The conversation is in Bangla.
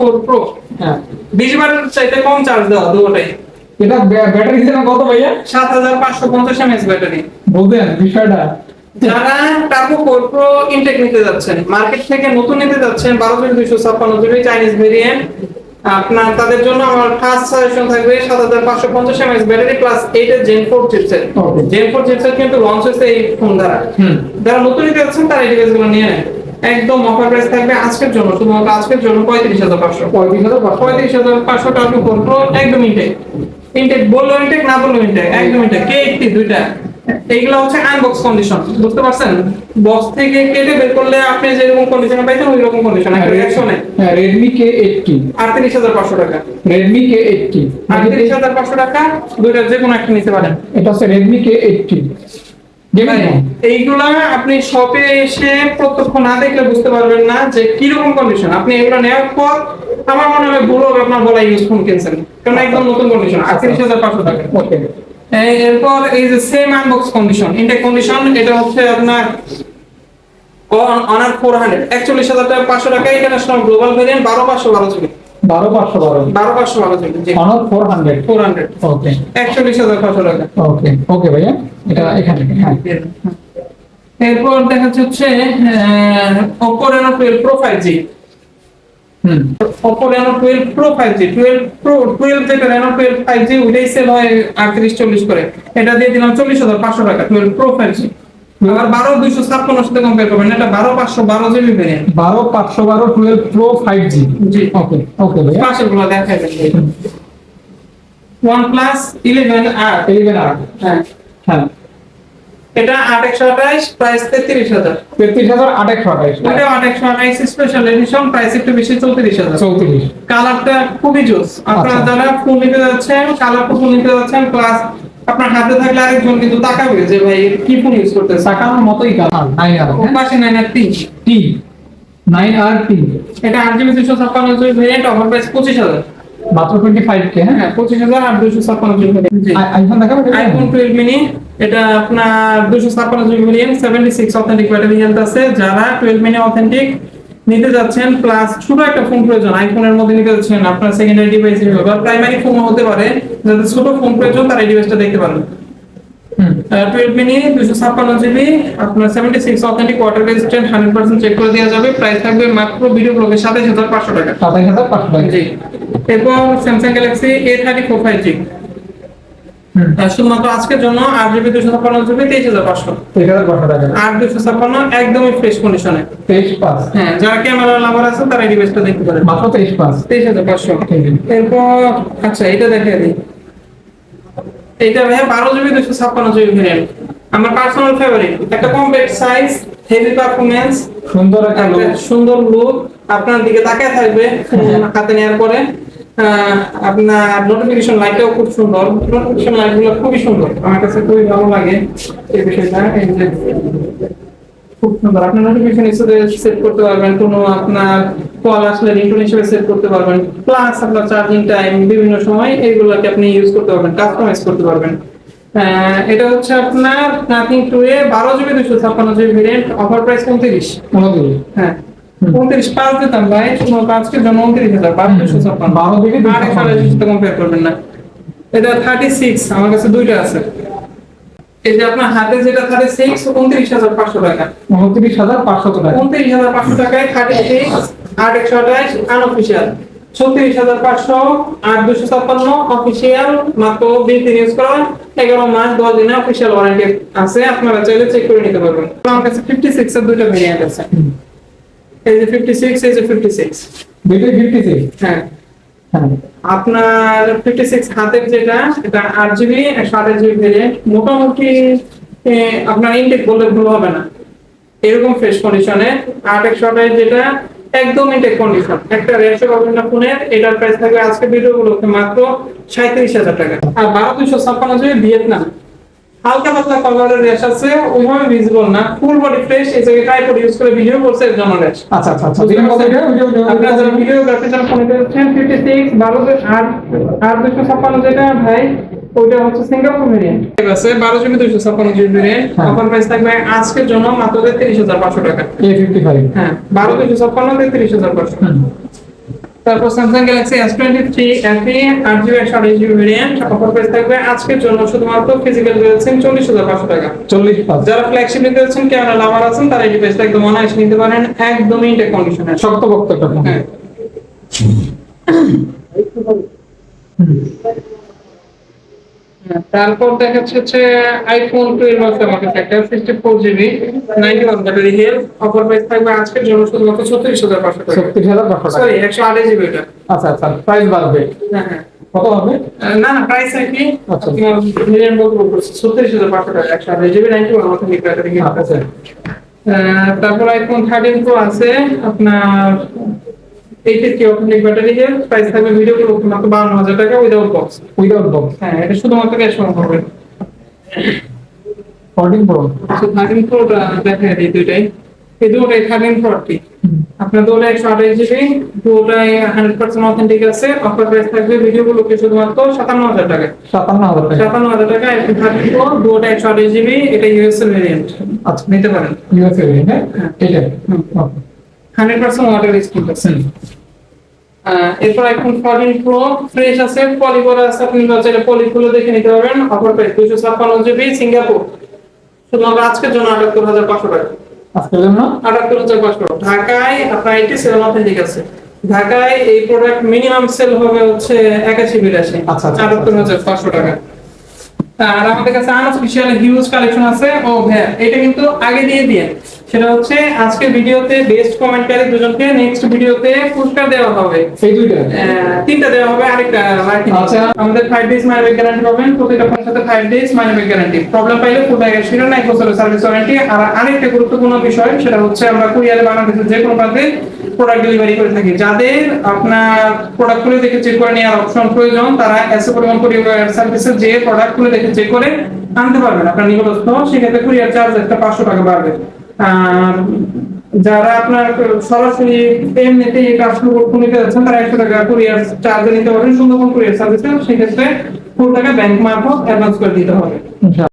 ফোর প্রো হ্যাঁ। বিশ বারের চাইতে কম চার্জ দেওয়া দুটোটাই এটা ব্যাটারি দিচ্ছেন কত ভাইয়া? সাত হাজার পাঁচশো পঞ্চাশ এমএস ব্যাটারি বুঝলেন বিষয়টা। যারা টার্বো ফোর প্রো ইনটেক নিতে যাচ্ছেন মার্কেট থেকে নতুন নিতে যাচ্ছেন বারো জিবি দুইশো ছাপ্পান্ন জিবি চাইনিজ ভেরিয়েন্ট আপনার তাদের জন্য আমার ফার্স্ট সাজেশন থাকবে সাত হাজার পাঁচশো পঞ্চাশ এমএস ব্যাটারি প্লাস এইটের gen four chipset gen four chipset কিন্তু লঞ্চ হয়েছে এই ফোন দ্বারা। যারা নতুন নিতে যাচ্ছেন তারা এই ডিভাইসগুলো নিয়ে একদম অফার প্রাইস থাকবে আজকের জন্য শুধুমাত্র আজকের জন্য পঁয়ত্রিশ হাজার পাঁচশো। পঁয়ত্রিশ হাজার পঁয়ত্রিশ হাজার পাঁচশো টাকা ফোন প্রো একদম ইনটেক ইনটেক বলল ইনটেক না বলল ইনটেক একদম ইনটেক কে এইটটি দুইটা। এইগুলো হচ্ছে আনবক্স কন্ডিশন বুঝতে পারছেন? বক্স থেকে কেটে বের করলে আপনি যেরকম কন্ডিশনে পাইছেন ওই রকম কন্ডিশন একটা রিয়াকশনে হ্যাঁ রেডমি কে এইটটি আটত্রিশ হাজার পাঁচশো টাকা। আটত্রিশ হাজার পাঁচশো টাকা দুইটা যে কোনো একটা নিতে পারেন। এটা হচ্ছে গেমিং ফোন এইগুলা আপনি শপে এসে প্রত্যক্ষ না দেখলে বুঝতে পারবেন না যে কীরকম কন্ডিশন আপনি এগুলো নেওয়ার পর আমার মনে হয় ভুল হবে আপনার বলা ইউজ ফোন কিনছেন। কারণ একদম নতুন কন্ডিশন আটত্রিশ হাজার পাঁচশো টাকা। এরপর এই যে same unbox condition intact condition এটা হচ্ছে আপনার অনার ফোর হান্ড্রেড একচল্লিশ হাজার টাকা পাঁচশো টাকা ইন্টারন্যাশনাল গ্লোবাল ভেরিয়েন্ট বারো পাঁচশো বারো জিবি বারো পাঁচশো বারো। বারো পাঁচশো বারো four hundred four hundred okay একচল্লিশ হাজার পাঁচশো টাকা। ওকে ওকে ভাইয়া। এটা এখানে। হ্যাঁ। এরপর দেখা যাচ্ছে Oppo Reno twelve pro five G hmm. Oppo Reno twelve pro five G twelve pro twelve যেটা রেনো টুয়েলভ ফাইভ জি ওইটাই সেল হয় আটত্রিশ চল্লিশ করে। এটা দিয়ে দিলাম চল্লিশ হাজার পাঁচশো টাকা টুয়েলভ প্রো ফাইভ জি আবার বারো দুইশো ছাপ্পান্নর সাথে কম্পেয়ার করবেন। এটা বারো পাঁচশো বারো জিবি ভেরিয়েন্ট বারো পাঁচশো বারো twelve pro five G G. Okay okay ভাইয়া। পাশেরগুলো দেখাই OnePlus eleven R eleven R হ্যাঁ। হ্যাঁ। এটা আট একশো আঠাইশ প্রাইস তেত্রিশ হাজার। তেত্রিশ হাজার আট একশো আঠাইশ ওইটা আট একশো আঠাইশ স্পেশাল এডিশন প্রাইস একটু বেশি চৌত্রিশ হাজার। চৌত্রিশ। কালারটা খুবই জোস। আপনারা আচ্ছা। যারা ফুল নিতে যাচ্ছেন কালার ফুল নিতে যাচ্ছেন প্লাস আপনার হাতে থাকলে আরেকজন কিন্তু তাকাবে যে ভাই কি ফোন ইউজ করতেছে? টাকার মতোই কালার নাইন আর ওর পাশে নাইন আর তিন টি নাইন আর টি এটা আট জিবি দুশো ছাপ্পান্ন জিবি ভেরিয়েন্ট অফার প্রাইস পঁচিশ হাজার। মাত্র টোয়েন্টি ফাইভ কে হ্যাঁ? হ্যাঁ পঁচিশ হাজার আর দুশো ছাপ্পান্ন জিবি আই- আইফোন দেখাবো আইফোন টুয়েলভ মিনি এটা আপনার দুশো ছাপ্পান্ন GB variant seventy six authentic battery health আছে। যারা টুয়েলভ মিনি অথেন্টিক নিতে যাচ্ছেন প্লাস ছোট একটা ফোন প্রয়োজন আইফোনের মধ্যে নিতে যাচ্ছেন আপনার সেকেন্ডারি ডিভাইস হিসেবে বা প্রাইমারি ফোন হতে পারে যাদের ছোট ফোন প্রয়োজন তারা এই ডিভাইসটা দেখতে পারেন হুম। টুয়েলভ মিনি দুশো ছাপ্পান্ন জিবি আপনার seventy six authentic water resistant hundred percent check করে দেওয়া যাবে প্রাইস থাকবে মাত্র ভিডিও ব্লগে সাতাইশ হাজার পাঁচশো টাকা। সাতাইশ হাজার পাঁচশো টাকা। জি। এরপর Samsung Galaxy A thirty four five G শুধুমাত্র আজকের জন্য আট জিবি দুশো ছাপ্পান্ন জিবি তেইশ হাজার পাঁচশো। তেইশ হাজার পাঁচশো টাকা। আট দুশো ছাপ্পান্ন একদমই ফ্রেশ কন্ডিশনে তেইশ পাঁচ। হ্যাঁ যারা ক্যামেরা লাভার আছে তারা এই ডিভাইসটা দেখতে পারে মাত্র তেইশ পাঁচ। তেইশ হাজার পাঁচশো। এরপর আচ্ছা এটা দেখে দিই। এইটা বারো জিবি দুশো ছাপ্পান্ন জিবি ভেরিয়েন্ট আমার পার্সোনাল ফেভারিট একটা কম্প্যাক্ট সাইজ হেভি পারফরমেন্স সুন্দর একটা সুন্দর লুক আপনার দিকে তাকায় থাকবে হাতে নেওয়ার পরে। আপনার নোটিফিকেশন লাইটটাও খুব সুন্দর। নোটিফিকেশন লাইটগুলো খুবই সুন্দর। আমার কাছে খুবই ভালো লাগে এই বিষয়টা। এই যে খুব সুন্দর। আপনি নোটিফিকেশন হিসেবে সেট করতে পারবেন। কোনো আপনার কল আসলে রিংটোন হিসেবে সেট করতে পারবেন। প্লাস আপনার চার্জিং টাইম বিভিন্ন সময় এইগুলোকে আপনি ইউজ করতে পারবেন। কাস্টমাইজ করতে পারবেন। এটা হচ্ছে আপনার নাথিং টু এ বারো জিবি দুশো ছাপ্পান্ন জিবি ভেরিয়েন্ট অফার প্রাইস উনত্রিশ হ্যাঁ। উনত্রিশ পাঁচ দিতাম ভাই আজকের জন্য উনত্রিশ হাজার ছাপ্পান্ন বারো কম্পেয়ার করবেন না। এটা থার্টি সিক্স আমার কাছে দুইটা আছে। এই যে আপনার হাতে যেটা থার্টি সিক্স উনত্রিশ হাজার পাঁচশো টাকা। উনত্রিশ হাজার পাঁচশো টাকা। উনত্রিশ হাজার পাঁচশো টাকায় থার্টি সিক্স আট একশো আঠাশ আনঅফিসিয়াল ছত্রিশ হাজার পাঁচশো আট দুশো ছাপ্পান্ন অফিসিয়াল মাত্র ইউজ করা। এগারো মাস দশ দিনে অফিসিয়াল ওয়ারেন্টি আছে। আপনারা চাইলে চেক করে নিতে পারবেন। আমার কাছে ফিফটি সিক্স এর ভেরিয়েন্ট আছে। এই যে ফিফটি সিক্স এই যে ফিফটি সিক্স দুইটাই ফিফটি সিক্স হ্যাঁ। আপনার ফিফটি সিক্স হাতের যেটা এটা আট জিবি একশো আঠাশ জিবি ভেরিয়েন্ট মোটামুটি আপনার ইনটেক বললে ভুল হবে না। এরকম ফ্রেশ কন্ডিশনে আট একশো আঠাশ যেটা একদম ইনটেক কন্ডিশন একটা রেশো পাবেন না ফোনের এটার প্রাইস থাকবে আজকে ভিডিও গুলোতে মাত্র সাঁত্রিশ হাজার টাকা। আর বারো দুশো ছাপ্পান্ন জিবি ভিয়েতনাম। হালকা পাতলা কলারের র্যাশ আছে ওইভাবে ভিজিবল না। ফুল বডি ফ্রেশ এই জায়গায় ট্রাইপড ইউজ করে ভিডিও করছে এর জন্য র্যাশ আচ্ছা আচ্ছা আচ্ছা। আপনারা যারা ভিডিও গ্রাফি যারা ফোনে করছেন 56 12 8 256 যেটা ভাই ওইটা হচ্ছে সিঙ্গাপুর ভেরিয়েন্ট ঠিক আছে 12 জমি 256 জিবি ভেরিয়েন্ট অফার প্রাইস থাকবে আজকের জন্য মাত্র 30500 টাকা। A55 হ্যাঁ 12 256 টাকা। তারপর Samsung Galaxy S twenty three FE আট জিবি একশো আঠাশ জিবি ভেরিয়েন্ট অফার প্রাইস থাকবে। আজকের জন্য শুধুমাত্র ফিজিক্যাল রয়েছেন চল্লিশ হাজার পাঁচশো টাকা। চল্লিশ যারা ফ্ল্যাগশিপ নিতে যাচ্ছেন ক্যামেরা লাভার আছেন তারা এই ডিভাইসটা একদম অনায়াসে নিতে পারেন। একদমই ইনটেক কন্ডিশনে শক্ত বক্ত হ্যাঁ। তারপর দেখাচ্ছে হচ্ছে আইফোন টুয়েলভ আছে আমার কাছে একটা sixty four GB ninety one battery health offer price থাকবে আজকের জন্য শুধুমাত্র ছত্রিশ হাজার পাঁচশো টাকা। ছত্রিশ হাজার পাঁচশো টাকা। সরি একশো আঠাশ জিবি এটা। আচ্ছা আচ্ছা প্রাইস বাড়বে। হ্যাঁ হ্যাঁ। কত হবে? না না প্রাইস একই আচ্ছা। আপনার মিলিয়ন বলতে বলছি ছত্রিশ হাজার পাঁচশো টাকা একশো আঠাশ GB ninety one authentic battery health আচ্ছা। তারপর আইফোন থার্টিন প্রো আছে আপনার এইট কি অথেন্টিক ব্যাটারি হেলথ প্রাইস থাকবে ভিডিও গুলো মাত্র বান্ন হাজার টাকা উইদাউট বক্স উইদাউট বক্স হ্যাঁ এটা শুধুমাত্র ক্যাশ অন করবেন ফোরটিন প্রো থার্টিন প্রোটা দেখা এই দুইটাই। এই দুটোই থার্টিন ফোরটি আপনার দুটো একশো আঠাশ জিবি দুটোটাই হান্ড্রেড পার্সেন্ট অথেন্টিক আছে। অফার প্রাইস থাকবে ভিডিওগুলোকে শুধুমাত্র সাতান্ন হাজার টাকা। সাতান্ন হাজার টাকা। সাতান্ন হাজার টাকা একশো থার্টি প্রো দুটোটা একশো আঠাশ জিবি এটা ইউএসএল ভেরিয়েন্ট আচ্ছা নিতে পারেন। ইউএসএ হ্যাঁ? হ্যাঁ। এটা। হান্ড্রেড পার্সেন্ট ওয়াটার আছে এরপর আইফোন ফোরটিন প্রো ফ্রেশ আছে পলি আছে আপনি চাইলে পলি খুলে দেখে নিতে পারবেন। অফার প্রাইস দুইশো ছাপ্পান্ন জিবি সিঙ্গাপুর শুধুমাত্র আজকের জন্য আটাত্তর হাজার পাঁচশো টাকা। আজকের জন্য? আটাত্তর হাজার পাঁচশো ঢাকায় আপনার এইটি সেভেন অথেন্টিক আছে। ঢাকায় এই প্রোডাক্ট মিনিমাম সেল হবে হচ্ছে একাশি বিরাশি। আচ্ছা, আচ্ছা, আটাত্তর হাজার পাঁচশো টাকা। আর আমাদের কাছে আনঅফিসিয়াল হিউজ কালেকশন আছে। ও হ্যাঁ এটা কিন্তু আগে দিয়ে দিয়ে সেটা হচ্ছে আজকে ভিডিওতে বেস্ট কমেন্টকারী দুজনকে নেক্সট ভিডিওতে পুরস্কার দেওয়া হবে। এই দুইটা। তিনটা দেওয়া হবে আরেকটা আচ্ছা। আমাদের five days money back guarantee পাবেন প্রত্যেকটা ফোনের সাথে five days money back guarantee problem পাইলে ফুল ব্যাগ ছিল না এক বছরের সার্ভিস ওয়ারেন্টি আর আরেকটা গুরুত্বপূর্ণ বিষয় সেটা হচ্ছে আমরা কুরিয়ারে বাংলাদেশের যে কোনো প্রান্তে প্রোডাক্ট ডেলিভারি করে থাকি। যাদের আপনার প্রোডাক্ট খুলে দেখে চেক করে নেওয়ার অপশন প্রয়োজন তারা এসে পরিমাণ কুরিয়ার সার্ভিসে যে প্রোডাক্ট খুলে দেখে চেক করে আনতে পারবেন। আপনার নিকটস্থ সেক্ষেত্রে কুরিয়ার চার্জ একটা পাঁচশো টাকা বাড়বে। যারা আপনার সরাসরি এমনিতে এই কাজগুলো নিতে যাচ্ছেন, তারা একশো টাকা কুরিয়ার চার্জ নিতে পারবেন, সুন্দরবন কুরিয়ার সার্ভিসে সেক্ষেত্রে ফুল টাকা ব্যাংক মারফত অ্যাডভান্স করে দিতে হবে।